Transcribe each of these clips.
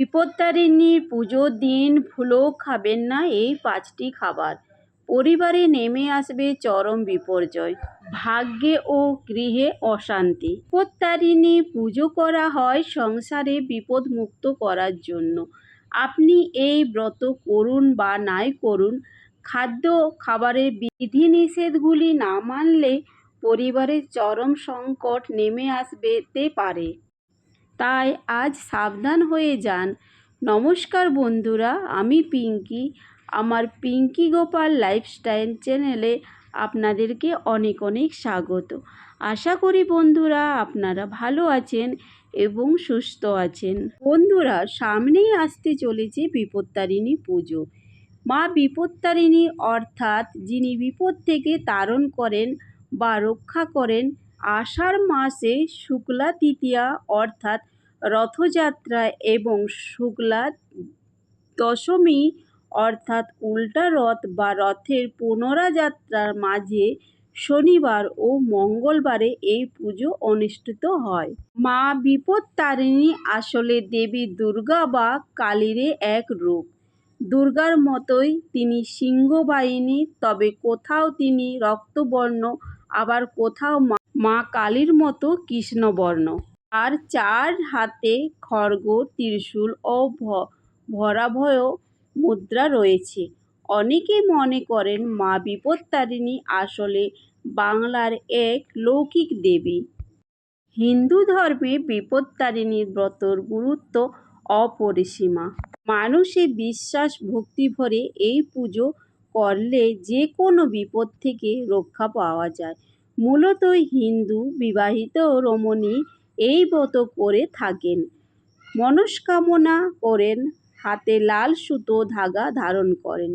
বিপত্তারিণীর পুজোর দিন ভুলেও খাবেন না এই পাঁচটি খাবার। পরিবারে নেমে আসবে চরম বিপর্যয়, ভাগ্যে ও গৃহে অশান্তি। বিপত্তারিণী পুজো করা হয় সংসারে বিপদ মুক্ত করার জন্য। আপনি এই ব্রত করুন বা নাই করুন, খাদ্য, খাবারের বিধিনিষেধগুলি না মানলে পরিবারের চরম সংকট নেমে আসতে পারে। তাই আজ সাবধান হয়ে যান। নমস্কার বন্ধুরা, আমি পিঙ্কি। আমার পিঙ্কি গোপাল লাইফস্টাইল চ্যানেলে আপনাদেরকে অনেক অনেক স্বাগত। আশা করি বন্ধুরা আপনারা ভালো আছেন এবং সুস্থ আছেন। বন্ধুরা, সামনেই আসতে চলেছে বিপত্তারিণী পুজো। মা বিপত্তারিণী অর্থাৎ যিনি বিপদ থেকে তারণ করেন বা রক্ষা করেন আষাঢ় মাসে শুক্লা তৃতীয়া অর্থাৎ রথযাত্রা এবং শুক্লা দশমী অর্থাৎ উল্টা রথ বা রথের পুনরাযাত্রার মাঝে শনিবার ও মঙ্গলবারে এই পুজো অনুষ্ঠিত হয়। মা বিপত্তারিণী আসলে দেবী দুর্গা বা কালীর এক রূপ। দুর্গার মতোই তিনি সিংহবাহিনী, তবে কোথাও তিনি রক্তবর্ণ, আবার কোথাও মা কালীর মতো কৃষ্ণবর্ণ। আর চার হাতে খড়গ, ত্রিশূল ও ভরাভয় মুদ্রা রয়েছে। অনেকে মনে করেন মা বিপত্তারিণী আসলে বাংলার এক লৌকিক দেবী। হিন্দু ধর্মে বিপত্তারিণীর ব্রতর গুরুত্ব অপরিসীমা। মানুষে বিশ্বাস ভক্তি ভরে এই পুজো করলে যে কোনো বিপদ থেকে রক্ষা পাওয়া যায়। মূলত হিন্দু বিবাহিত রমণী এই ব্রত করে থাকেন। মনস্কামনা করেন, হাতে লাল সুতো ধাগা ধারণ করেন।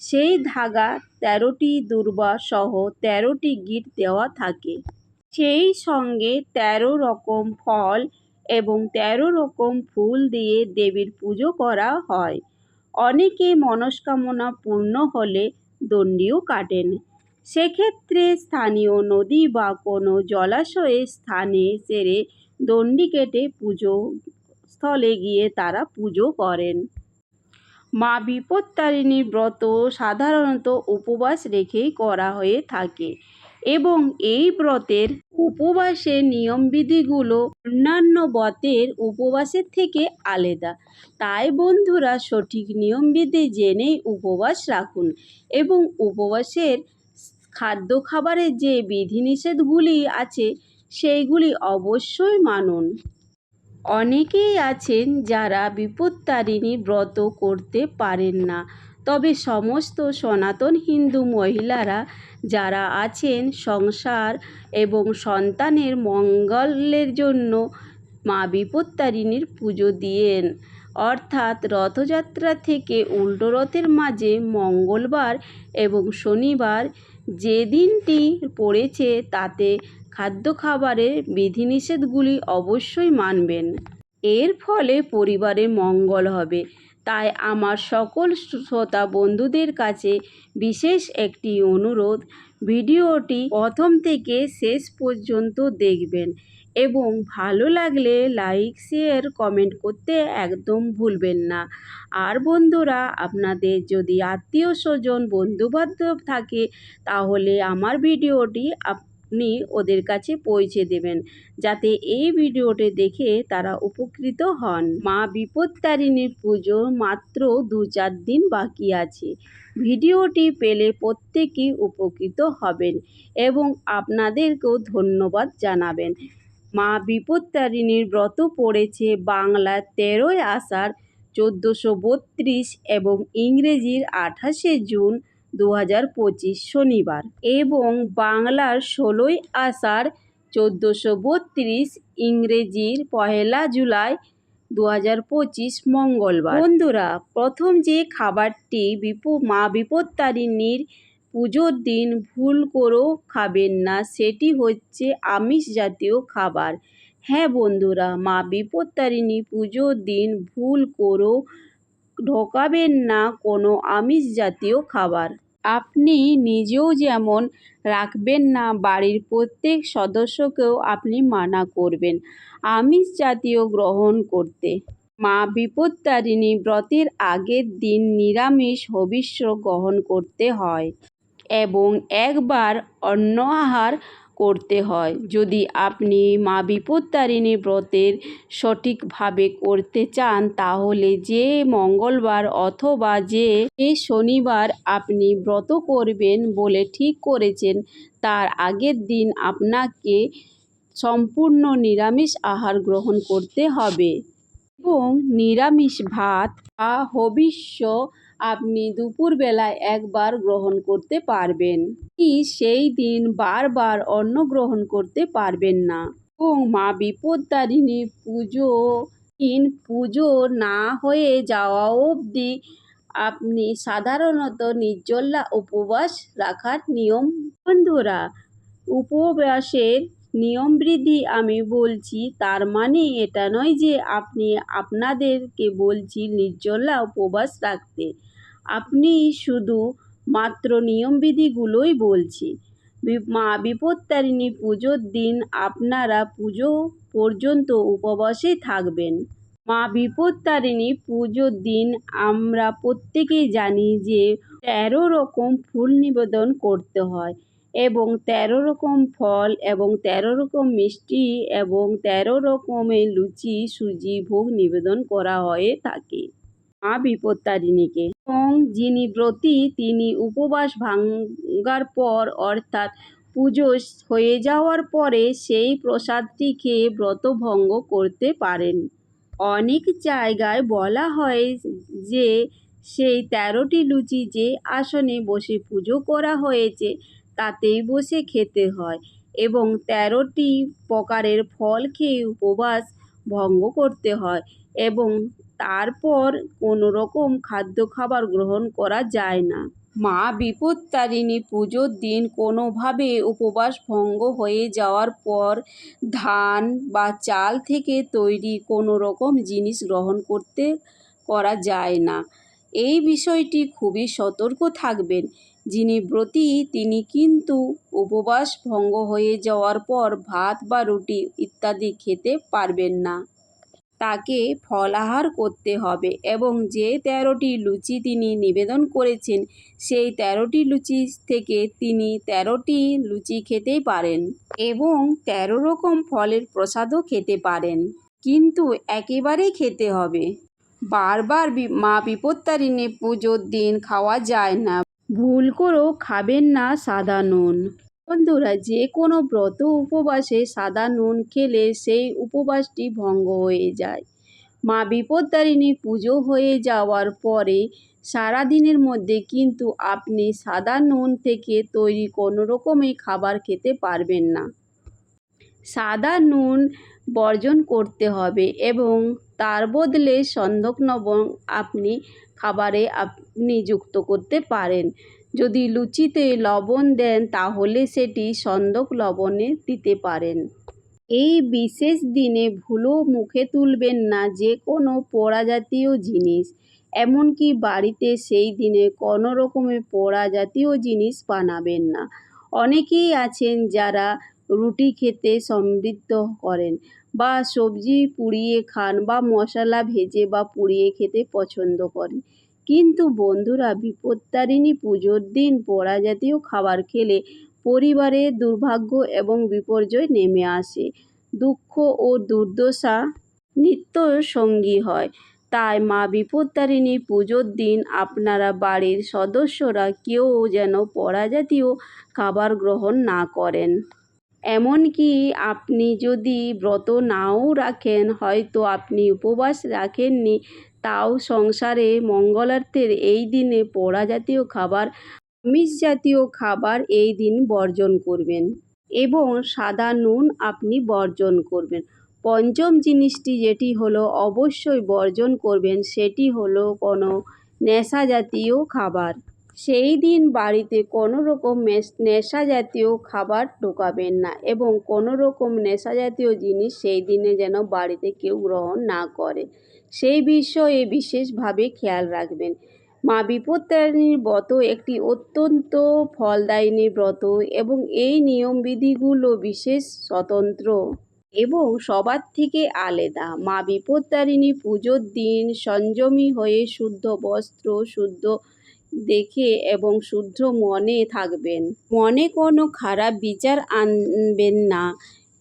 সেই ধাগা তেরোটি দুর্বা সহ তেরোটি গিট দেওয়া থাকে। সেই সঙ্গে তেরো রকম ফল এবং তেরো রকম ফুল দিয়ে দেবীর পুজো করা হয়। অনেকে মনস্কামনা পূর্ণ হলে দণ্ডিও কাটেন। সেক্ষেত্রে স্থানীয় নদী বা কোনো জলাশয়ের স্থানে সেরে দণ্ডি কেটে পুজো স্থলে গিয়ে তারা পুজো করেন। মা বিপত্তারিণী ব্রত সাধারণত উপবাস রেখেই করা হয়ে থাকে এবং এই ব্রতের উপবাসের নিয়মবিধিগুলো অন্যান্য ব্রতের উপবাসের থেকে আলাদা। তাই বন্ধুরা সঠিক নিয়মবিধি জেনেই উপবাস রাখুন এবং উপবাসের খাদ্য খাবারের যে বিধিনিষেধগুলি আছে, সেইগুলি অবশ্যই মানুন। অনেকেই আছেন যারা বিপত্তারিণী ব্রত করতে পারেন না। তবে সমস্ত সনাতন হিন্দু মহিলারা যারা আছেন সংসার এবং সন্তানের মঙ্গলের জন্য মা বিপত্তারিণীর পুজো দিয়েন। অর্থাৎ রথযাত্রা থেকে উল্টো রথের মাঝে মঙ্গলবার এবং শনিবার যে দিনটি পড়েছে তাতে খাদ্য খাবারের বিধিনিষেধগুলি অবশ্যই মানবেন। এর ফলে পরিবারে মঙ্গল হবে। তাই আমার সকল শ্রোতা বন্ধুদের কাছে বিশেষ একটি অনুরোধ, ভিডিওটি প্রথম থেকে শেষ পর্যন্ত দেখবেন। এবং ভালো লাগলে লাইক শেয়ার কমেন্ট করতে একদম ভুলবেন না। আর বন্ধুরা, আপনাদের যদি আত্মীয় স্বজন, বন্ধুবান্ধব থাকে, তাহলে আমার ভিডিওটি আপনি ওদের কাছে পৌঁছে দেবেন, যাতে এই ভিডিওটি দেখে তারা উপকৃত হন। মা বিপত্তারিণীর পুজো মাত্র দু চার দিন বাকি আছে। ভিডিওটি পেলে প্রত্যেকেই উপকৃত হবেন এবং আপনাদেরকেও ধন্যবাদ জানাবেন। মা বিপত্তারিণীর ব্রত পড়েছে বাংলার তেরোই আষাঢ় চোদ্দোশো বত্রিশ এবং ইংরেজির আঠাশে জুন দু হাজার পঁচিশ শনিবার এবং বাংলার ষোলোই আষাঢ় চোদ্দোশো বত্রিশ ইংরেজির পহেলা জুলাই দু হাজার পঁচিশ মঙ্গলবার। বন্ধুরা, প্রথম যে খাবারটি বিপু, মা বিপত্তারিণীর পুজোর দিন ভুল করেও খাবেন না, সেটি হচ্ছে আমিষ জাতীয় খাবার। হ্যাঁ বন্ধুরা, মা বিপত্তারিণী পুজোর দিন ভুল করেও ঢোকাবেন না কোনো আমিষ জাতীয় খাবার। আপনি নিজেও যেমন রাখবেন না, বাড়ির প্রত্যেক সদস্যকেও আপনি মানা করবেন আমিষ জাতীয় গ্রহণ করতে। মা বিপত্তারিণী ব্রতের আগের দিন নিরামিষ হবিষ্য গ্রহণ করতে হয়। এবং একবার অন্ন আহার করতে হয়। যদি আপনি মা বিপত্তারিণী ব্রতের সঠিকভাবে করতে চান, তাহলে যে মঙ্গলবার অথবা যে শনিবার আপনি ব্রত করবেন বলে ঠিক করেছেন, তার আগের দিন আপনাকে সম্পূর্ণ নিরামিষ আহার গ্রহণ করতে হবে। এবং নিরামিষ ভাত বা হবিষ্য আপনি দুপুরবেলায় একবার গ্রহণ করতে পারবেন। কি সেই দিন বারবার অন্ন গ্রহণ করতে পারবেন না। এবং মা বিপত্তারিণী পুজো, দিন পুজো না হয়ে যাওয়া অবধি আপনি সাধারণত নির্জলা উপবাস রাখার নিয়ম। বন্ধুরা, উপবাসের নিয়ম বৃদ্ধি আমি বলছি, তার মানে এটা নয় যে আপনি আপনাদেরকে বলছি নির্জলা উপবাস রাখতে। আপনি শুধু মাত্র নিয়মবিধিগুলোই বলছি। মা বিপত্তারিণী পুজোর দিন আপনারা পুজো পর্যন্ত উপবাসে থাকবেন। মা বিপত্তারিণী পুজোর দিন আমরা প্রত্যেকেই জানি যে তেরো রকম ফুল নিবেদন করতে হয়। এবং তেরো রকম ফল এবং তেরো রকম মিষ্টি এবং তেরো রকমের লুচি, সুজি ভোগ নিবেদন করা হয়ে থাকে মা বিপত্তারিণীকে। এবং যিনি ব্রতী, তিনি উপবাস ভাঙ্গার পর অর্থাৎ পুজো হয়ে যাওয়ার পরে সেই প্রসাদটি খেয়ে ব্রত ভঙ্গ করতে পারেন। অনেক জায়গায় বলা হয় যে, সেই তেরোটি লুচি যে আসনে বসে পুজো করা হয়েছে তাতেই বসে খেতে হয় এবং তেরোটি প্রকারের ফল খেয়ে উপবাস ভঙ্গ করতে হয় এবং তারপর কোনো রকম খাদ্য খাবার গ্রহণ করা যায় না। মা বিপত্তারিণী পুজোর দিন কোনোভাবে উপবাস ভঙ্গ হয়ে যাওয়ার পর ধান বা চাল থেকে তৈরি কোনো রকম জিনিস গ্রহণ করতে করা যায় না। এই বিষয়টি খুবই সতর্ক থাকবেন। যিনি ব্রতী, তিনি কিন্তু উপবাস ভঙ্গ হয়ে যাওয়ার পর ভাত বা রুটি ইত্যাদি খেতে পারবেন না। তাকে ফলাহার করতে হবে এবং যে তেরোটি লুচি তিনি নিবেদন করেছেন, সেই তেরোটি লুচি থেকে তিনি তেরোটি লুচি খেতেই পারেন এবং তেরো রকম ফলের প্রসাদও খেতে পারেন। কিন্তু একেবারেই খেতে হবে। বারবার মা বিপত্তারিণী পুজোর দিন খাওয়া যায় না। ভুল করেও খাবেন না সাদা নুন। বন্ধুরা, যে কোনো ব্রত উপবাসে সাদা নুন খেলে সেই উপবাসটি ভঙ্গ হয়ে যায়। মা বিপত্তারিণী পুজো হয়ে যাওয়ার পরে সারা দিনের মধ্যে কিন্তু আপনি সাদা নুন থেকে তৈরি কোনো রকমই খাবার খেতে পারবেন না। সাদা নুন বর্জন করতে হবে এবং তার বদলে সন্ধক লবণ আপনি খাবারে আপনি যুক্ত করতে পারেন। যদি লুচিতে লবণ দেন, তাহলে সেটি সন্ধক লবণে দিতে পারেন। এই বিশেষ দিনে ভুলেও মুখে তুলবেন না যে কোনো পোড়া জাতীয় জিনিস। এমনকি বাড়িতে সেই দিনে কোনো রকমের পোড়া জাতীয় জিনিস বানাবেন না। অনেকেই আছেন যারা রুটি খেতে সমৃদ্ধ করেন বা সবজি পুড়িয়ে খান বা মশলা ভেজে বা পুড়িয়ে খেতে পছন্দ করেন। কিন্তু বন্ধুরা, বিপত্তারিণী পুজোর দিন পোড়া জাতীয় খাবার খেলে পরিবারে দুর্ভাগ্য এবং বিপর্যয় নেমে আসে। দুঃখ ও দুর্দশা নিত্য সঙ্গী হয়। তাই মা বিপত্তারিণী পুজোর দিন আপনারা বাড়ির সদস্যরা কেউ যেন পোড়া জাতীয় খাবার গ্রহণ না করেন। এমনকি আপনি যদি ব্রত নাও রাখেন, হয়তো আপনি উপবাস রাখেননি, তাও সংসারে মঙ্গলার্থের এই দিনে পোড়া জাতীয় খাবার আমিষ জাতীয় খাবার এই দিন বর্জন করবেন এবং সাদা নুন আপনি বর্জন করবেন। পঞ্চম জিনিসটি যেটি হলো, অবশ্যই বর্জন করবেন, সেটি হলো কোনো নেশা জাতীয় খাবার। সেই দিন বাড়িতে কোনো রকম নেশা জাতীয় খাবার ঢোকাবেন না এবং কোনো রকম নেশা জাতীয় জিনিস সেই দিনে যেন বাড়িতে কেউ গ্রহণ না করে। সেই বিষয়ে বিশেষভাবে খেয়াল রাখবেন। মা বিপত্তারিণীর ব্রত একটি অত্যন্ত ফলদায়িনী ব্রত এবং এই নিয়মবিধিগুলো বিশেষ স্বতন্ত্র এবং সবার থেকে আলাদা। মা বিপত্তারিণী পুজোর দিন সংযমী হয়ে শুদ্ধ বস্ত্র, শুদ্ধ দেখে এবং শুদ্ধ মনে থাকবেন মনে কোনো খারাপ বিচার আনবেন না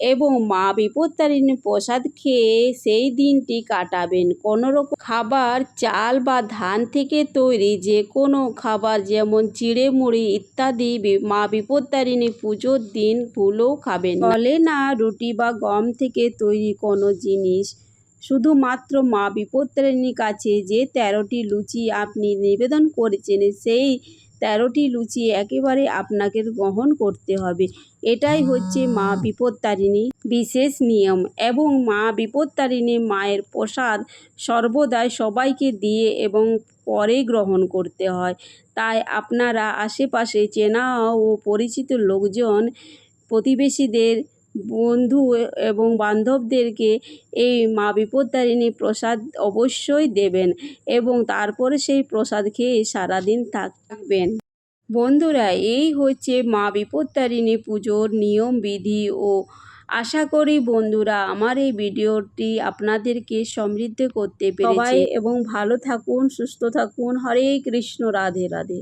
এবং মা বিপত্তারিণীর প্রসাদ খেয়ে সেই দিনটি কাটাবেন কোনো রকম খাবার, চাল বা ধান থেকে তৈরি যে কোনো খাবার যেমন চিড়ে মুড়ি ইত্যাদি মা বিপত্তারিণী পুজোর দিন ভুলেও খাবেন। চলে না রুটি বা গম থেকে তৈরি কোনো জিনিস শুধুমাত্র মা বিপত্তারিণীর কাছে যে তেরোটি লুচি আপনি নিবেদন করেছেন, সেই তেরোটি লুচি একেবারে আপনাকে গ্রহণ করতে হবে। এটাই হচ্ছে মা বিপত্তারিণী বিশেষ নিয়ম এবং মা বিপত্তারিণী মায়ের প্রসাদ সর্বদাই সবাইকে দিয়ে এবং পরে গ্রহণ করতে হয়। তাই আপনারা আশেপাশে চেনা ও পরিচিত লোকজন, প্রতিবেশীদের বন্ধু এবং বান্ধবদেরকে এই মা বিপত্তারিণী প্রসাদ অবশ্যই দেবেন এবং তারপরে সেই প্রসাদ খেয়ে সারাদিন থাকবেন। বন্ধুরা, এই হচ্ছে মা বিপত্তারিণী পুজোর নিয়ম, বিধি ও আশা করি বন্ধুরা আমার এই ভিডিওটি আপনাদেরকে সমৃদ্ধ করতে পেরেছে। এবং ভালো থাকুন, সুস্থ থাকুন। হরে কৃষ্ণ, রাধে রাধে।